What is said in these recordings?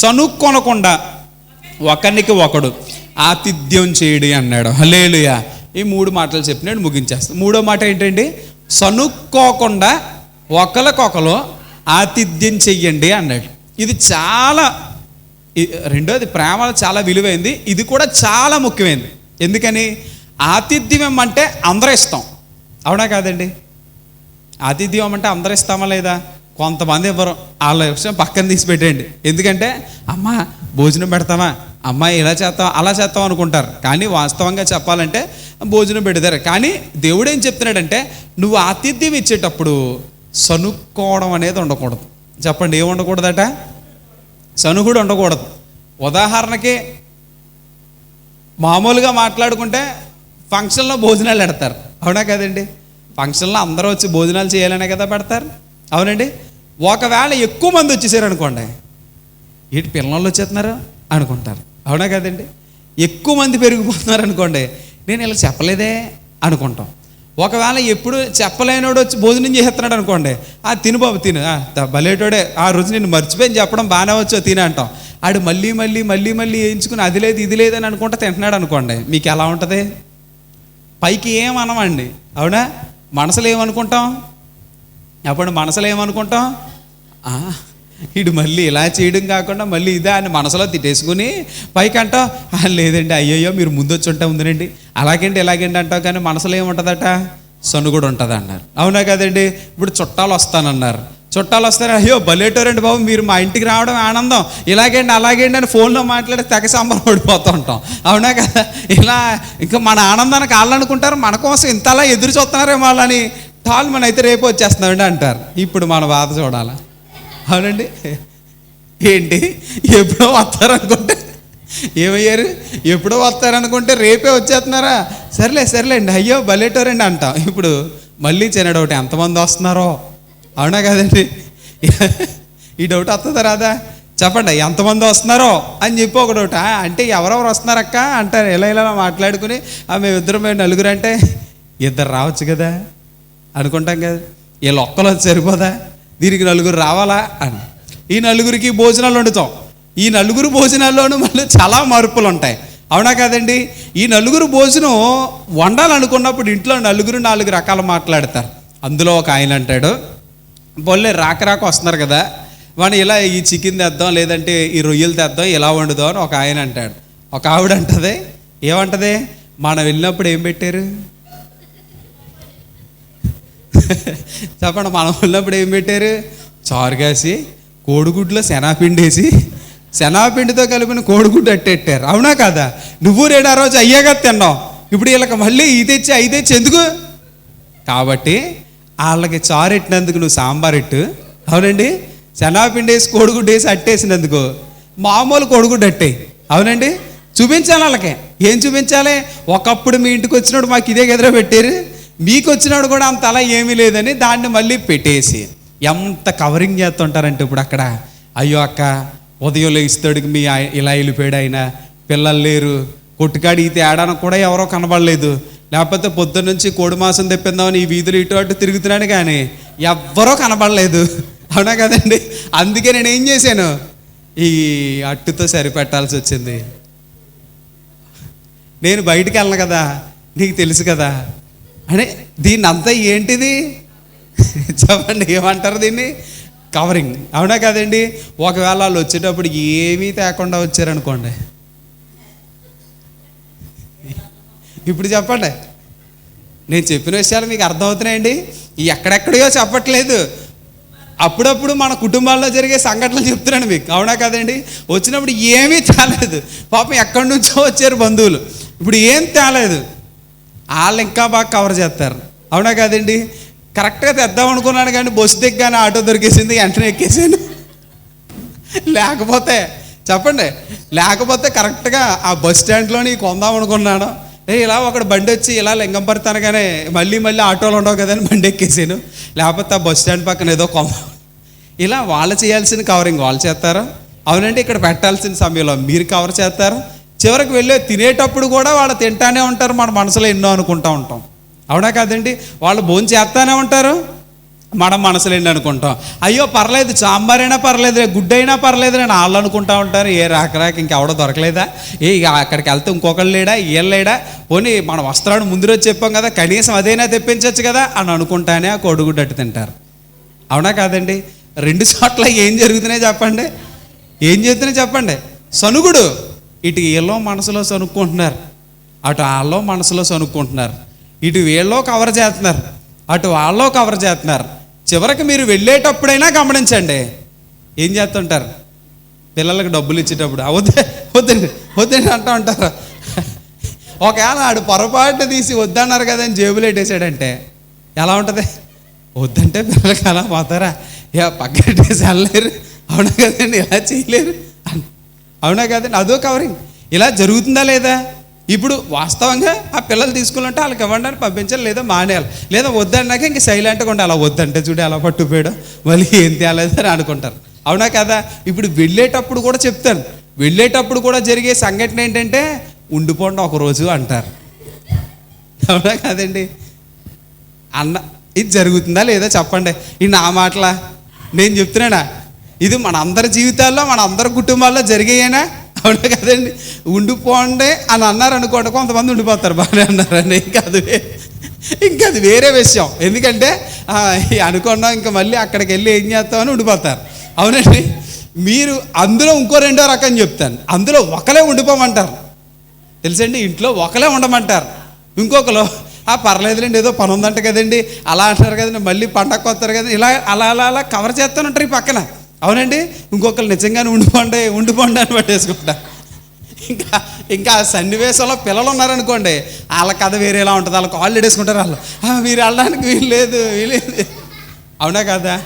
సనుక్కొనకుండా ఒకరికి ఒకడు ఆతిథ్యం చేయడి అన్నాడు. హలేలుయా ఈ మూడు మాటలు చెప్పినాడు ముగించేస్తాను మూడో మాట ఏంటండి? సనుక్కోకుండా ఒకరికొకరు ఆతిథ్యం చెయ్యండి అన్నాడు. ఇది చాలా రెండోది ప్రేమ చాలా విలువైంది. ఇది కూడా చాలా ముఖ్యమైనది ఎందుకని? ఆతిథ్యం అంటే అందరూ ఇస్తాం. అవునా కాదండి? ఆతిథ్యం అంటే అందరూ ఇస్తామా లేదా? కొంతమంది ఇవ్వరు. వాళ్ళ విషయం పక్కన తీసి పెట్టేయండి. ఎందుకంటే అమ్మ భోజనం పెడతామా అమ్మ ఇలా చేస్తాం అలా చేస్తాం అనుకుంటారు. కానీ వాస్తవంగా చెప్పాలంటే భోజనం పెడతారు. కానీ దేవుడు ఏం చెప్తున్నాడంటే నువ్వు ఆతిథ్యం ఇచ్చేటప్పుడు సనుక్కోవడం అనేది ఉండకూడదు. చెప్పండి ఏం ఉండకూడదట? సనుగుడు ఉండకూడదు. ఉదాహరణకి మామూలుగా మాట్లాడుకుంటే ఫంక్షన్లో భోజనాలు పెడతారు. అవునా కదండి? ఫంక్షన్లో అందరూ వచ్చి భోజనాలు చేయాలనే కదా పెడతారు. అవునండి? ఒకవేళ ఎక్కువ మంది వచ్చేసారు అనుకోండి ఏంటి పిల్లలు వచ్చేస్తున్నారు? అనుకుంటారు. అవునా కదండి? ఎక్కువ మంది పెరిగిపోతున్నారు అనుకోండి నేను ఇలా చెప్పలేదే అనుకుంటాం. ఒకవేళ ఎప్పుడు చెప్పలేనోడు వచ్చి భోజనం చేస్తున్నాడు అనుకోండి ఆ తిను బాబు తిను. ఆ, భలేటోడే ఆ రోజు నేను మర్చిపోయి చెప్పడం బాగానే వచ్చో తిని అంటాం. ఆడు మళ్ళీ మళ్ళీ మళ్ళీ మళ్ళీ వేయించుకుని అది లేదు ఇది లేదని అనుకుంటే తింటున్నాడు అనుకోండి మీకు ఎలా ఉంటుంది? పైకి ఏం అవునా? మనసులో ఏమనుకుంటాం? అప్పుడు మనసులో ఏమనుకుంటాం? ఇడు మళ్ళీ ఇలా చేయడం కాకుండా మళ్ళీ ఇదే అని మనసులో తిట్టేసుకుని పైకి అంటాం లేదండి అయ్యయ్యో మీరు ముందు వచ్చి ఉంటా ఉందండి అలాగేంటి ఎలాగేంటి అంటావు కానీ మనసులో ఏముంటుందట? సనుగుడు ఉంటుంది అన్నారు. అవునా కదండి? ఇప్పుడు చుట్టాలు వస్తానన్నారు. చుట్టాలు వస్తారు అయ్యో బలేటోరండి బాబు మీరు మా ఇంటికి రావడం ఆనందం. ఇలాగేండి అలాగేండి అని ఫోన్లో మాట్లాడి తెగ సంబరం పడిపోతూ ఉంటాం. అవునా కదా? ఇలా ఇంకా మన ఆనందానికి వాళ్ళు అనుకుంటారు మన కోసం ఇంతలా ఎదురు చూస్తున్నారేమో వాళ్ళని. టాల్ మన అయితే రేపు వచ్చేస్తున్నామండి అంటారు. ఇప్పుడు మన బాధ చూడాలా? అవునండి. ఏంటి? ఎప్పుడో వస్తారనుకుంటే ఏమయ్యారు? ఎప్పుడో వస్తారనుకుంటే రేపే వచ్చేస్తున్నారా? సర్లే సర్లేండి. అయ్యో బలేటోరండి అంటాం. ఇప్పుడు మళ్ళీ చిన్న డౌట్ ఎంతమంది వస్తున్నారో? అవునా కదండి. ఈ డౌట్ వస్తుందా రాదా? చెప్పండి ఎంతమంది వస్తున్నారో? అని చెప్పి ఒక డౌట్. అంటే ఎవరెవరు వస్తున్నారక్క? అంటారు. ఇలా ఇలా మాట్లాడుకుని "ఆ, ఇద్దరు మేము నలుగురు అంటే ఇద్దరు రావచ్చు కదా. అనుకుంటాం కదా. వీళ్ళు ఒక్కలో సరిపోదా? దీనికి నలుగురు రావాలా? అని. ఈ నలుగురికి భోజనాలు వండుతాం. ఈ నలుగురు భోజనాల్లోనూ మళ్ళీ చాలా మార్పులు ఉంటాయి అవునా కదండి? ఈ నలుగురు భోజనం వండాలనుకున్నప్పుడు ఇంట్లో నలుగురు నాలుగు రకాలు మాట్లాడతారు. అందులో ఒక ఆయన అంటాడు బొల్లే రాక రాక వస్తున్నారు కదా. మనం ఇలా ఈ చికెన్ తెద్దాం లేదంటే ఈ రొయ్యలు తెద్దాం ఇలా వండుదాం అని ఒక ఆయన అంటాడు. ఒక ఆవిడ అంటది ఏమంటది? మనం వెళ్ళినప్పుడు ఏం పెట్టారు? చెప్పండి మనం ఉన్నప్పుడు ఏం పెట్టారు? చారు కాసి కోడిగుడ్లో శనాపిండి వేసి శనాపిండితో కలిపిన కోడిగుడ్డు అట్టెట్టారు. అవునా కదా? నువ్వు రేడు ఆ రోజు అయ్యాగా తిన్నావు. ఇప్పుడు వీళ్ళకి మళ్ళీ ఇది తెచ్చి అయి తెచ్చి ఎందుకు? కాబట్టి వాళ్ళకి చారెట్టినందుకు నువ్వు సాంబార్ ఎట్టు? అవునండి? శనాపిండి వేసి కోడిగుడ్డు వేసి అట్టేసినందుకు మామూలు కోడిగుడ్డు అట్టేయి అవునండి? చూపించాలి వాళ్ళకి. ఏం చూపించాలి? ఒకప్పుడు మీ ఇంటికి వచ్చినప్పుడు మాకు ఇదే ఎదురు పెట్టారు. మీకు వచ్చినాడు కూడా అంత అలా ఏమీ లేదని దాన్ని మళ్ళీ పెట్టేసి. ఎంత కవరింగ్ చేస్తుంటారంటే ఇప్పుడు అక్కడ అయ్యో అక్క ఉదయం లేస్తాడికి మీ ఇలా వెళ్ళిపోయాడు ఆయన పిల్లలు లేరు కొట్టుకాడి ఈ తేడానికి కూడా ఎవరో కనబడలేదు. లేకపోతే పొద్దున్న నుంచి కోడి మాసం తెప్పిందామని ఈ వీధులు ఇటు అటు తిరుగుతున్నాను కానీ ఎవ్వరో కనబడలేదు. అవునా కదండి? అందుకే నేను ఏం చేశాను? ఈ అట్టుతో సరిపెట్టాల్సి వచ్చింది. నేను బయటికి వెళ్ళను కదా నీకు తెలుసు కదా అంటే దీన్ని అంతా ఏంటిది? చెప్పండి ఏమంటారు దీన్ని? కవరింగ్ అవునా కదండి? ఒకవేళ వాళ్ళు వచ్చేటప్పుడు ఏమీ తేకుండా వచ్చారనుకోండి. ఇప్పుడు చెప్పండి. నేను చెప్పిన విషయాలు మీకు అర్థమవుతున్నాయండి? ఈ ఎక్కడెక్కడయో చెప్పట్లేదు. అప్పుడప్పుడు మన కుటుంబాల్లో జరిగే సంఘటనలు చెప్తున్నాను మీకు. అవునా కదండి? వచ్చినప్పుడు ఏమీ తేలేదు. పాపం ఎక్కడి నుంచో వచ్చారు బంధువులు. ఇప్పుడు ఏం తేలేదు. వాళ్ళు ఇంకా బాగా కవర్ చేస్తారు. అవునా కదండి? కరెక్ట్గా తెద్దాం అనుకున్నాను కానీ బస్సు దిగ్గానే ఆటో దొరికేసింది వెంటనే ఎక్కేసాను. లేకపోతే చెప్పండి. లేకపోతే కరెక్ట్గా ఆ బస్ స్టాండ్లోని కొందాం అనుకున్నాను. ఏ ఇలా ఒకడు బండి వచ్చి ఇలా లింగం పడతానగానే మళ్ళీ మళ్ళీ ఆటోలు ఉండవు కదని బండి ఎక్కేసాను. లేకపోతే ఆ బస్ స్టాండ్ పక్కన ఏదో కొందాం ఇలా వాళ్ళు చేయాల్సిన కవరింగ్ వాళ్ళు చేస్తారు. అవునండి ఇక్కడ పెట్టాల్సిన సమయంలో మీరు కవర్ చేస్తారు. చివరికి వెళ్ళే తినేటప్పుడు కూడా వాళ్ళు తింటానే ఉంటారు మన మనసులో ఎన్నో అనుకుంటా ఉంటాం. అవునా కాదండి? వాళ్ళు భోజనం చేస్తానే ఉంటారు మనం మనసులేండి అనుకుంటాం. అయ్యో పర్లేదు సాంబారైనా పర్లేదు గుడ్డైనా పర్లేదు నేను వాళ్ళు అనుకుంటా ఉంటారు. ఏ రాకరాక ఇంకెవడ దొరకలేదా? ఏ ఇక అక్కడికి వెళ్తే ఇంకొకళ్ళు లేడా ఈయన లేడా? పోనీ మన వస్త్రాన్ని ముందు రోజు చెప్పాం కదా కనీసం అదైనా తెప్పించవచ్చు కదా అని అనుకుంటానే ఆ కోడిగుడ్డు తింటారు. అవునా కాదండి? రెండు చోట్ల ఏం జరుగుతున్నాయి చెప్పండి. ఏం జరుగుతున్నాయి చెప్పండి. సనుగుడు. ఇటు వీళ్ళో మనసులో సనుక్కుంటున్నారు అటు వాళ్ళో మనసులో సనుక్కుంటున్నారు ఇటు వీళ్ళో కవర్ చేస్తున్నారు అటు వాళ్ళో కవర్ చేస్తున్నారు. చివరికి మీరు వెళ్ళేటప్పుడైనా గమనించండి ఏం చేస్తుంటారు? పిల్లలకు డబ్బులు ఇచ్చేటప్పుడు వద్దే వద్దండి వద్దండి అంటూ ఉంటారు. ఒకవేళ ఆడు పొరపాటు తీసి వద్దన్నారు కదా అని జేబులు పెట్టేశాడంటే ఎలా ఉంటుంది? వద్దంటే పిల్లలకి అలా పోతారా? ఇక పక్కన వెళ్ళలేరు. అవునా కదండి ఇలా చేయలేరు. అవునా కదండి అదో కవరింగ్ ఇలా జరుగుతుందా లేదా? ఇప్పుడు వాస్తవంగా ఆ పిల్లలు తీసుకున్నట్టు వాళ్ళకి ఇవ్వండి అని పంపించాలి లేదా మానేయాలి. లేదా వద్దన్నాక ఇంక సైలెంట్గా ఉండాలి. అలా వద్దంటే చూడు అలా పట్టుపోయాడు మళ్ళీ ఏం తేలేదు అని అనుకుంటారు. అవునా కదా? ఇప్పుడు వెళ్ళేటప్పుడు కూడా చెప్తాను వెళ్ళేటప్పుడు కూడా జరిగే సంఘటన ఏంటంటే ఉండిపోండి ఒకరోజు అంటారు. అవునా కాదండి? అన్న ఇది జరుగుతుందా లేదా చెప్పండి. ఈ నా మాటలా? నేను చెప్తున్నానా? ఇది మన అందరి జీవితాల్లో మన అందరి కుటుంబాల్లో జరిగాయేనా? అవునా కదండి? ఉండిపోండి అని అన్నారు అనుకోండి కొంతమంది ఉండిపోతారు బాగానే అన్నారండి ఇంకా అది ఇంకా అది వేరే విషయం. ఎందుకంటే అనుకున్నాం ఇంకా మళ్ళీ అక్కడికి వెళ్ళి ఏం చేస్తామని ఉండిపోతారు. అవునండి? మీరు అందులో ఇంకో రెండో రకం చెప్తాను. అందులో ఒకలే ఉండిపోమంటారు. తెలుసండి? ఇంట్లో ఒకలే ఉండమంటారు. ఇంకొకరు ఆ పర్లేదులేండి ఏదో పని ఉందంట కదండి. అలా అంటారు కదండి మళ్ళీ పండగ వస్తారు కదండి. ఇలా అలా అలా అలా కవర్ చేస్తూనే ఈ పక్కన. అవునండి? ఇంకొకరు నిజంగానే ఉండిపోండి ఉండిపోండి అని పట్టేసుకుంటా. ఇంకా ఇంకా ఆ సన్నివేశంలో పిల్లలు ఉన్నారనుకోండి వాళ్ళ కథ వేరేలా ఉంటుంది వాళ్ళ కాళ్ళు ఎడేసుకుంటారు వాళ్ళు. మీరు వెళ్ళడానికి వీలు లేదు వీలేదు అవునా కదా?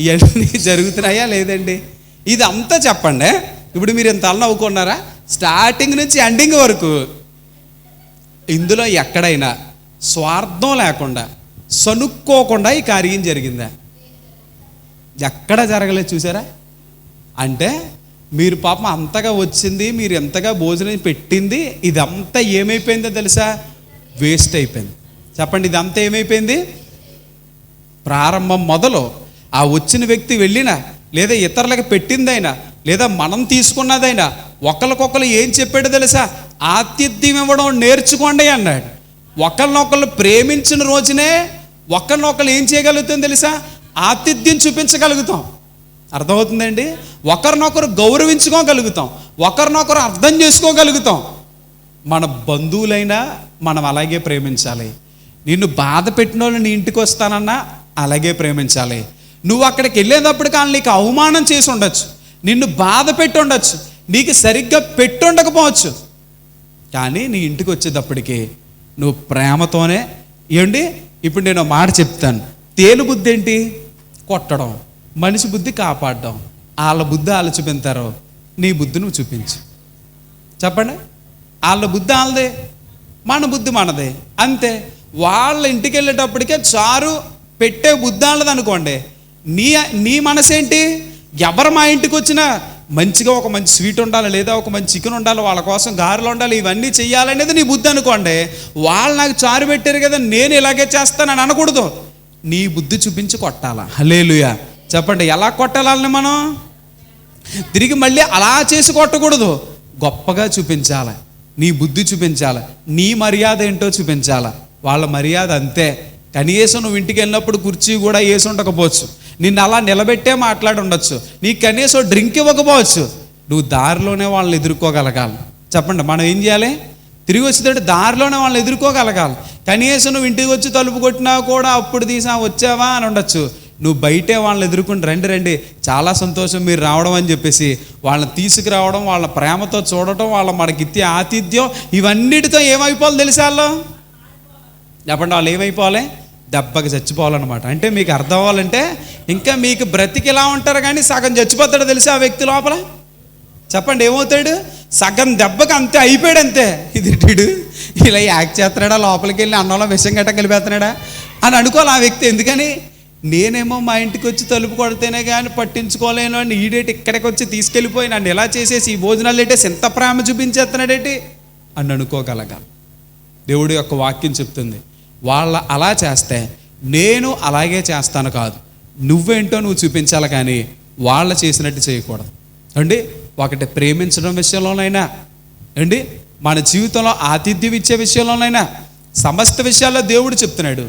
ఇవన్నీ జరుగుతున్నాయా లేదండి? ఇది అంతా చెప్పండి. ఇప్పుడు మీరు ఇంత నవ్వుకున్నారా? స్టార్టింగ్ నుంచి ఎండింగ్ వరకు ఇందులో ఎక్కడైనా స్వార్థం లేకుండా సనుక్కోకుండా ఈ కార్యం జరిగిందా? ఎక్కడ జరగలేదు చూసారా? అంటే మీరు పాపం అంతగా వచ్చింది మీరు ఎంతగా భోజనం పెట్టింది ఇదంతా ఏమైపోయిందో తెలుసా? వేస్ట్ అయిపోయింది. చెప్పండి ఇదంతా ఏమైపోయింది? ప్రారంభం మొదలు ఆ వచ్చిన వ్యక్తి వెళ్ళినా లేదా ఇతరులకు పెట్టిందైనా లేదా మనం తీసుకున్నదైనా ఒకరికొకరు ఏం చెప్పాడో తెలుసా? ఆతిథ్యం ఇవ్వడం నేర్చుకోండి అన్నాడు. ఒకరినొకరు ప్రేమించిన రోజునే ఒకరినొకరు ఏం చేయగలుగుతుంది తెలుసా? ఆతిథ్యం చూపించగలుగుతాం. అర్థమవుతుందండి? ఒకరినొకరు గౌరవించుకోగలుగుతాం. ఒకరినొకరు అర్థం చేసుకోగలుగుతాం. మన బంధువులైనా మనం అలాగే ప్రేమించాలి. నిన్ను బాధ పెట్టిన వాళ్ళు నీ ఇంటికి వస్తానన్నా అలాగే ప్రేమించాలి. నువ్వు అక్కడికి వెళ్ళేటప్పుడు కానీ నీకు అవమానం చేసి ఉండొచ్చు. నిన్ను బాధ పెట్టి ఉండొచ్చు. నీకు సరిగ్గా పెట్టుండకపోవచ్చు కానీ నీ ఇంటికి వచ్చేటప్పటికి నువ్వు ప్రేమతోనే ఏమండి ఇప్పుడు నేను మాట చెప్తాను. తేలు బుద్ధి ఏంటి కొట్టడం. మనిషి బుద్ధి కాపాడడం. వాళ్ళ బుద్ధి వాళ్ళు చూపించారు నీ బుద్ధి నువ్వు చూపించు. చెప్పండి? వాళ్ళ బుద్ధి వాళ్ళదే మన బుద్ధి మనదే. అంతే. వాళ్ళ ఇంటికి వెళ్ళేటప్పటికే చారు పెట్టే బుద్ధి వాళ్ళది అనుకోండి. నీ నీ మనసేంటి? ఎవరు మా ఇంటికి వచ్చినా మంచిగా ఒక మంచి స్వీట్ ఉండాలి లేదా ఒక మంచి చికెన్ ఉండాలి వాళ్ళ కోసం గారెలు ఉండాలి ఇవన్నీ చెయ్యాలనేది నీ బుద్ధి అనుకోండి. వాళ్ళు నాకు చారు పెట్టారు కదా నేను ఇలాగే చేస్తానని అనకూడదు. నీ బుద్ధి చూపించి కొట్టాలా? హలేలుయా చెప్పండి ఎలా కొట్టాలని మనం? తిరిగి మళ్ళీ అలా చేసి కొట్టకూడదు. గొప్పగా చూపించాలి. నీ బుద్ధి చూపించాలి. నీ మర్యాద ఏంటో చూపించాలి. వాళ్ళ మర్యాద అంతే. కనీసం నువ్వు ఇంటికి వెళ్ళినప్పుడు కుర్చీ కూడా వేసి ఉండకపోవచ్చు. నిన్ను అలా నిలబెట్టే మాట్లాడి ఉండొచ్చు. నీకు కనీసం డ్రింక్ ఇవ్వకపోవచ్చు. నువ్వు దారిలోనే వాళ్ళని ఎదుర్కోగలగాలి. చెప్పండి మనం ఏం చేయాలి? తిరిగి వచ్చేటప్పుడు దారిలోనే వాళ్ళని ఎదుర్కోగలగాలి. కనీసం నువ్వు ఇంటికి వచ్చి తలుపు కొట్టినా కూడా అప్పుడు తీసా వచ్చావా అని ఉండొచ్చు. నువ్వు బయటే వాళ్ళని ఎదుర్కొని రండి రండి. చాలా సంతోషం మీరు రావడం అని చెప్పేసి వాళ్ళని తీసుకురావడం వాళ్ళ ప్రేమతో చూడటం వాళ్ళ మనకి ఇచ్చే ఆతిథ్యం ఇవన్నిటితో ఏమైపోవాలి తెలుసా వాళ్ళు? చెప్పండి వాళ్ళు ఏమైపోవాలి దెబ్బకి చచ్చిపోవాలన్నమాట. అంటే మీకు అర్థం అవ్వాలంటే ఇంకా మీకు బ్రతికి ఎలా ఉంటారు కానీ సగం చచ్చిపోతాడు తెలిసి ఆ వ్యక్తి లోపల? చెప్పండి ఏమవుతాడు? సగం దెబ్బకి అంతే అయిపోయాడు అంతే ఇది వీడు ఇలా యాక్ట్ చేస్తున్నాడా లోపలికి వెళ్ళి అన్నంలో విషం గట్ట కలిపేస్తున్నాడా అని అనుకోవాలి ఆ వ్యక్తి. ఎందుకని? నేనేమో మా ఇంటికి వచ్చి తలుపు కొడితేనే కానీ పట్టించుకోలేను అని ఈడేటి ఇక్కడికి వచ్చి తీసుకెళ్ళిపోయి నన్ను ఎలా చేసేసి ఈ భోజనాలు ఏంటి? ఎంత ప్రేమ చూపించేస్తున్నాడేటి అని అనుకోగలగా. దేవుడి యొక్క వాక్యం చెప్తుంది. వాళ్ళ అలా చేస్తే నేను అలాగే చేస్తాను కాదు. నువ్వేంటో నువ్వు చూపించాలి కానీ వాళ్ళ చేసినట్టు చేయకూడదు. అండి? ఒకటి ప్రేమించడం విషయంలోనైనా అండి మన జీవితంలో ఆతిథ్యం ఇచ్చే విషయంలోనైనా సమస్త విషయాల్లో దేవుడు చెప్తున్నాడు.